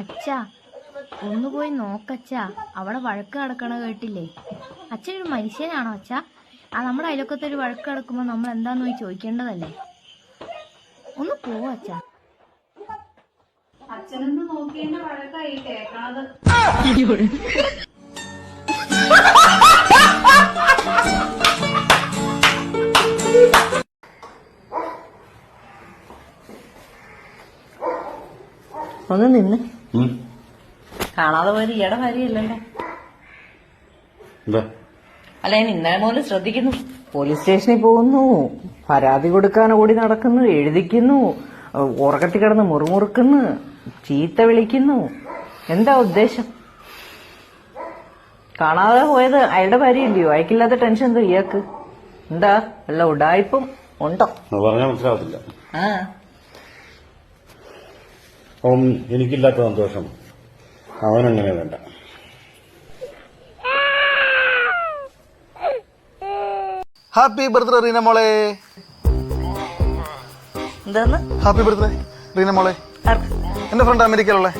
അച്ഛ ഒന്ന് പോയി നോക്കച്ച. അവിടെ വഴക്ക് നടക്കണ കേട്ടില്ലേ? അച്ഛൻ ഒരു മനുഷ്യനാണോ അച്ഛ? ആ നമ്മുടെ അയലൊക്കത്തെ ഒരു വഴക്ക് കിടക്കുമ്പോ നമ്മൾ എന്താന്ന് പോയി ചോദിക്കേണ്ടതല്ലേ? ഒന്ന് പോവോ അച്ഛ. അച്ഛനൊന്ന് നോക്കിയതിന്റെ വഴക്കായി കേക്കണത്. ഒന്ന് നിന്ന്. കാണാതെ പോയത് ഈയുടെ കാര്യമല്ലല്ലോ അല്ല ഞാൻ ഇന്നലെ മുതൽ ശ്രദ്ധിക്കുന്നു. പോലീസ് സ്റ്റേഷനിൽ പോകുന്നു. പരാതി കൊടുക്കാൻ ഓടി നടക്കുന്നു എഴുതിക്കുന്നു ഉറക്കത്തി കിടന്ന് മുറുമുറുക്കുന്നു ചീത്ത വിളിക്കുന്നു. എന്താ ഉദ്ദേശം? കാണാതെ പോയത് അയാളുടെ ഭാര്യയില്ലയോ? അയക്കില്ലാത്ത ടെൻഷൻ എന്തോ ഇയാൾക്ക്? എന്താ? വല്ല ഉടായ്പും ഉണ്ടോ? പറഞ്ഞാൽ മനസ്സിലാവത്തില്ല. ആ. അപ്പം എനിക്കില്ലാത്ത സന്തോഷം. അവനങ്ങനെ വേണ്ട. ഹാപ്പി ബർത്ത്ഡേ റീന മോളെ. എന്താണ് ഹാപ്പി ബർത്ത്ഡേ റീന മോളെ. എന്റെ ഫ്രണ്ട് അമേരിക്കയിലുള്ള.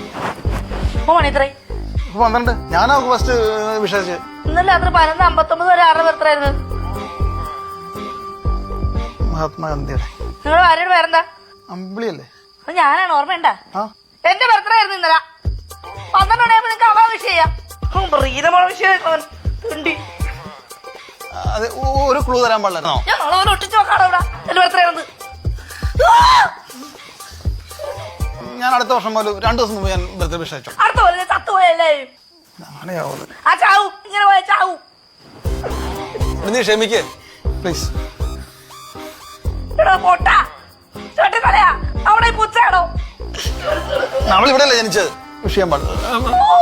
പന്ത്രണ്ട് ഞാനാ ഫസ്റ്റ് വിഷയിച്ച് ഇന്നലെ അത്ര പതിനൊന്ന് അമ്പത്തൊമ്പത് വരെ ആറ് ബർത്ത്ഡായിരുന്നു മഹാത്മാഗാന്ധിയുടെ. നിങ്ങളുടെ ഭാര്യയുടെ പേരെന്താ? അമ്പിളിയല്ലേ? അത് ഞാനാണ് ഓർമ്മയുണ്ട? എന്റെ ബർത്ത്ഡേ ആയിരുന്നു ഇന്നലെ. പന്ത്രണ്ട് മണിയാകുമ്പോ നിങ്ങൾക്ക് അവ വിഷയ വിഷയം അത് ഒരു ക്ലൂ തരാൻ പാടില്ലായിരുന്നോ? ഞാൻ നാളെ പോലെ ഒട്ടിച്ച് നോക്കാടോ ഇവിടെ. എന്റെ ബർത്ത്ഡേ ആണെന്ന് ഞാൻ അടുത്ത വർഷം പോലും രണ്ടു ദിവസം മുമ്പ് ഞാൻ ബർത്ത്ഡേ വിഷയിച്ചു അടുത്ത പോലെ ചത്തുപോയല്ലേ? അങ്ങനെയാവുന്നത് ആ ചാവും. ഇങ്ങനെ പോയ ചാവും. നീ ക്ഷമിക്കേ പ്ലീസ് എടാ പൊട്ട. നമ്മൾ ഇവിടെ അല്ലേ ജനിച്ചത് വിഷയം ഊ.